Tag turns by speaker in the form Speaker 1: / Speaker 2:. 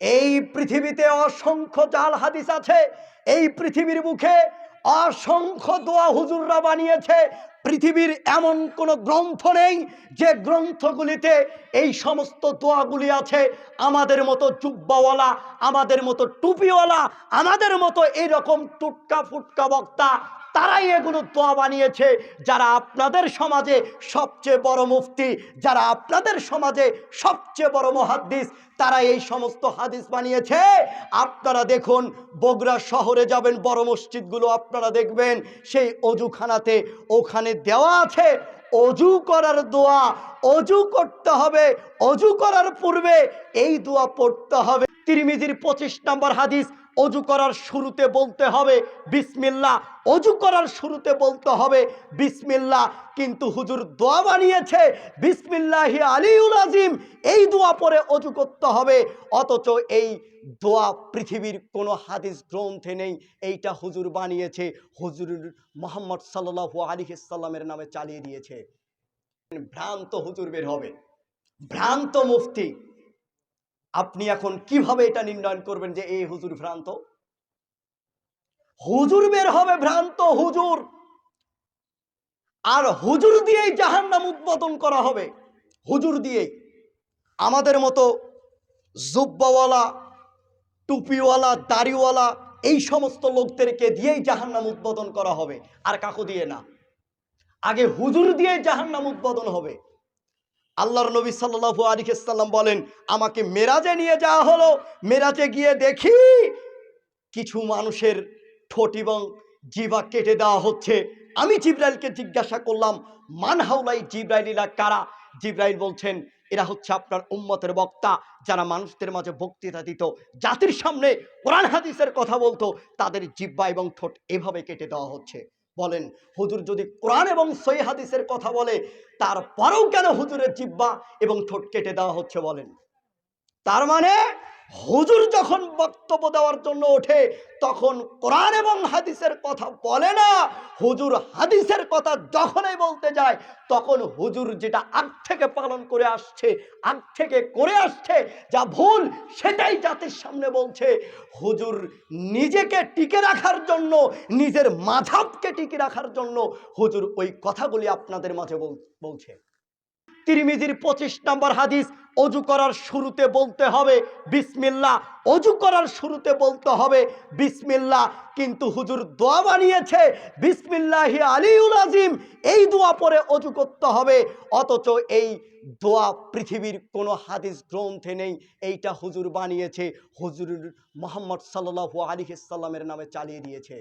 Speaker 1: এই পৃথিবীতে অসংখ্য জাল হাদিস আছে, এই পৃথিবীর মুখে অসংখ্য দোয়া হুজুররা বানিয়েছে। পৃথিবীর এমন কোনো গ্রন্থ নেই যে গ্রন্থগুলিতে এই সমস্ত দোয়াগুলি আছে। আমাদের মতো জুব্বাওয়ালা, আমাদের মতো টুপিওয়ালা, আমাদের মতো এইরকম টুটকা ফুটকা বক্তা তারাই এগুলো দোয়া বানিয়েছে। যারা আপনাদের সমাজে সবচেয়ে বড় মুফতি, যারা আপনাদের সমাজে সবচেয়ে বড় মহাদ্দিস তারা এই সমস্ত হাদিস বানিয়েছে। আপনারা দেখুন, বগুড়া শহরে যাবেন, বড় মসজিদগুলো আপনারা দেখবেন, সেই অজুখানাতে ওখানে দেওয়া আছে, অজু করার দোয়া, অজু করতে হবে, অজু করার পূর্বে এই দোয়া পড়তে হবে। তিরমিজির পঁচিশ নম্বর হাদিস, অজু করার শুরুতে বলতে হবে বিসমিল্লা অজু করার শুরুতে বলতে হবে বিসমিল্লা কিন্তু হুজুর দোয়া বানিয়েছে, বিসমিল্লাহি আলিউল আজিম। এই দোয়া পরে অজু করতে হবে, অথচ এই দোয়া পৃথিবীর কোনো হাদিস গ্রন্থে নেই। এইটা হুজুর বানিয়েছে, হুজুর মোহাম্মদ সাল্লাহু আলিহাল্লামের নামে চালিয়ে দিয়েছে। ভ্রান্ত হুজুর বের হবে, ভ্রান্ত মুফতি। আপনি এখন কীভাবে এটা নির্ণয় করবেন যে এই হুজুর ভ্রান্ত? হুজুর বের হবে ভ্রান্ত হুজুর। আর হুজুর দিয়েই জাহান্নাম উদ্বোধন করা হবে। হুজুর দিয়েই। আমাদের মতো জুব্বাওয়ালা, টুপিওয়ালা, দাড়িওয়ালা এই সমস্ত লোকদেরকে দিয়েই জাহান্নাম উদ্বোধন করা হবে। আর কাকু দিয়ে না। আগে হুজুর দিয়ে জাহান্নাম উদ্বোধন হবে। আল্লাহর নবী সাল্লাল্লাহু আলাইহি সাল্লাম বলেন, আমাকে মেরাজে নিয়ে যাওয়া হলো। মেরাজে গিয়ে দেখি কিছু মানুষের ঠোঁট এবং জিবা কেটে দেওয়া হচ্ছে। আমি জিব্রাইলকে জিজ্ঞাসা করলাম, মান হাউলাই জিব্রাইলিলা কারা? জিব্রাইল বলছেন, এরা হচ্ছে আপনার উম্মতের বক্তা যারা মানুষদের মাঝে বক্তৃতা দিত। জাতির সামনে কোরআন হাদিসের কথা বলতো। তাদের জিব্বা এবং ঠোঁট এভাবে কেটে দেওয়া হচ্ছে। বলেন, হুজুর যদি কোরআন এবং সই হাদিসের কথা বলে, তারপরেও কেন হুজুরের জিব্বা এবং ঠোঁট কেটে দেওয়া হচ্ছে বলেন? তার মানে হুজুর যখন বক্তব্য দেওয়ার জন্য ওঠে, তখন কোরআন এবং হাদিসের কথা বলে না। হুজুর হাদিসের কথা যখনই বলতে যায়, তখন হুজুর যেটা আগ থেকে পালন করে আসছে, আগ থেকে করে আসছে, যা ভুল, সেটাই জাতির সামনে বলছে। হুজুর নিজেকে টিকে রাখার জন্য, নিজের মাঝাবকে টিকে রাখার জন্য হুজুর ওই কথাগুলি আপনাদের মাঝে বল- বলছে। তিরমিজির পঁচিশ নম্বর হাদিস, অজু করার শুরুতে বলতে হবে বিসমিল্লা অজু করার শুরুতে বলতে হবে বিসমিল্লা কিন্তু হুজুর দোয়া বানিয়েছে, বিসমিল্লাহি আলিউল আজিম। এই দোয়া পরে অজু করতে হবে, অথচ এই দোয়া পৃথিবীর কোনো হাদিস গ্রন্থে নেই। এইটা হুজুর বানিয়েছে, হুজুর মোহাম্মদ সাল্লাহু আলিহাল্লামের নামে চালিয়ে দিয়েছে।